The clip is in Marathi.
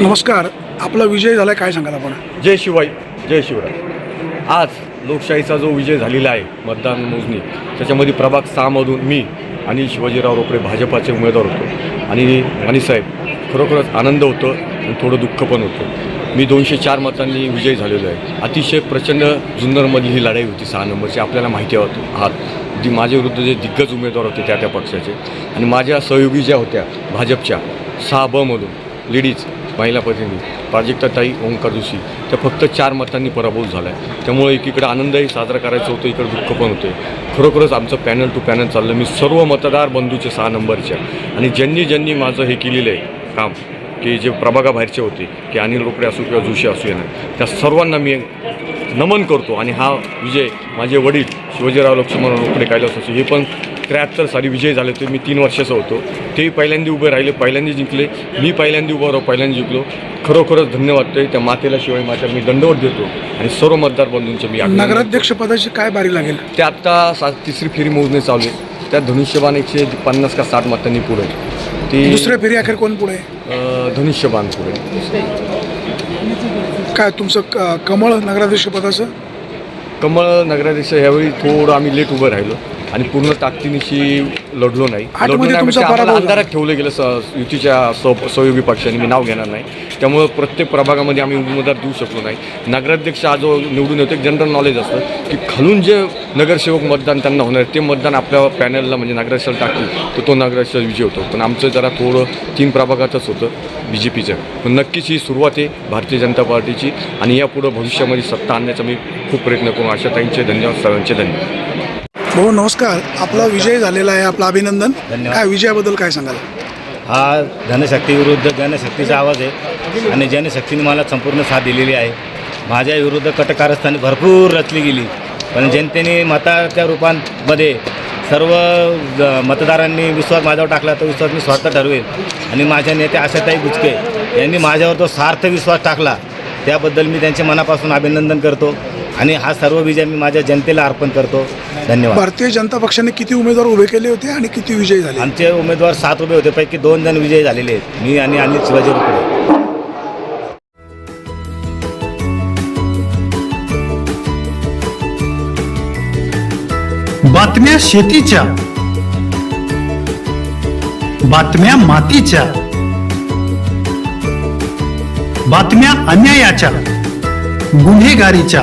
नमस्कार. आपला विजय झाला काय सांगाल आपण? जय शिवाई जय शिवराय. आज लोकशाहीचा जो विजय झालेला आहे मतदान मोजणी त्याच्यामध्ये प्रभाग सहामधून मी आणि शिवाजीराव रोकडे भाजपाचे उमेदवार होतो. आणि वाणीसाहेब खरोखरच आनंद होतो आणि थोडं दुःख पण होतं. मी दोनशे चार मतांनी विजय झालेलो आहे. अतिशय प्रचंड जुन्नरमधली ही लढाई होती सहा नंबरची आपल्याला माहिती होत आहात. जी माझ्याविरुद्ध जे दिग्गज उमेदवार होते त्या त्या पक्षाचे. आणि माझ्या सहयोगी ज्या होत्या भाजपच्या सहा बमधून लेडीज महिला प्रतिनिधी प्राजक्ताताई ओंकार जोशी त्या फक्त चार मतांनी पराभूत झाला आहे त्यामुळे एकीकडे आनंदही साजरा करायचा होतो इकडे दुःख पण होते. खरोखरच आमचं पॅनल टू पॅनल चाललं. मी सर्व मतदार बंधूचे सहा नंबरच्या. आणि ज्यांनी ज्यांनी माझं हे केलेलं आहे काम की जे प्रभागाबाहेरचे होते की अनिल रोकडे असू किंवा जोशी असू येणार त्या सर्वांना मी नमन करतो. आणि हा विजय माझे वडील शिवाजीराव लक्ष्मण रोकडे कैलास असू हे पण त्र्याहत्तर साली विजय झाले होते मी तीन वर्षाचा होतो. तेही पहिल्यांदा उभे राहिले पहिल्यांदा जिंकले. मी पहिल्यांदा उभं राहू पहिल्यांदा जिंकलो. खरोखरच धन्यवाद ते त्या मातेला शिवाय माता मी दंडवत देतो. आणि सर्व मतदार बंधूंचे मी. नगराध्यक्ष पदाची काय बारी लागेल? ते आत्ता सा तिसरी फेरी मोजणे चालू आहे. त्यात धनुष्यबाण एकशे पन्नास का साठ मतांनी पुढे. ती दुसऱ्या फेरी अखेर कोण पुढे? धनुष्यबाण पुढे. काय तुमचं कमळ नगराध्यक्ष पदाचं? कमळ नगराध्यक्ष ह्यावेळी थोडं आम्ही लेट उभं राहिलो. आणि पूर्ण ताकदीनिशी लढलो नाही. लढलो नाही म्हणजे आम्हाला. अंधारात ठेवलं गेलं स युतीच्या स सहयोगी पक्षाने. मी नाव घेणार नाही. त्यामुळं प्रत्येक प्रभागामध्ये आम्ही उमेदवार देऊ शकलो नाही. नगराध्यक्ष हा जो निवडून येतो. एक जनरल नॉलेज असतं की खालून जे नगरसेवक मतदान त्यांना होणार ते मतदान आपल्या पॅनलला म्हणजे नगराध्यक्ष टाकतील तर तो नगराध्यक्ष विजय होतो. पण आमचं जरा थोडं तीन प्रभागातच होतं बी जे पीचं पण नक्कीच ही सुरुवात आहे भारतीय जनता पार्टीची आणि यापुढं भविष्यामध्ये सत्ता आणण्याचा मी खूप प्रयत्न करू. अशा ताईंचे धन्यवाद सर्वांचे धन्यवाद. भाऊ नमस्कार. आपला विजय झालेला आहे आपलं अभिनंदन. धन्यवाद. काय विजयाबद्दल काय सांगाल? हा धनशक्तीविरुद्ध जनशक्तीचा आवाज आहे आणि जनशक्तीने मला संपूर्ण साथ दिलेली आहे. माझ्या विरुद्ध कटकारस्थानी भरपूर रचली गेली. पण जनतेने मताच्या रूपांमध्ये सर्व ज- मतदारांनी विश्वास माझ्यावर टाकला तो विश्वास मी स्वतः ठरवेल. आणि माझ्या नेते आशाताई बुचके यांनी माझ्यावर तो सार्थ विश्वास टाकला. त्याबद्दल मी त्यांचे मनापासून अभिनंदन करतो. आणि हा सर्व विजय मी माझ्या जनतेला अर्पण करतो. धन्यवाद. भारतीय जनता पक्षाने किती उमेदवार उभे केले होते आणि किती विजयी झाले? आमचे उमेदवार सात उभे होते पैकी दोन जण विजयी झालेले आहेत. मी आणि अनिल शिवाजी रुकडे बातम्या शेतीच्या बातम्या मातीच्या बातम्या अन्यायाच्या गुन्हेगारीच्या.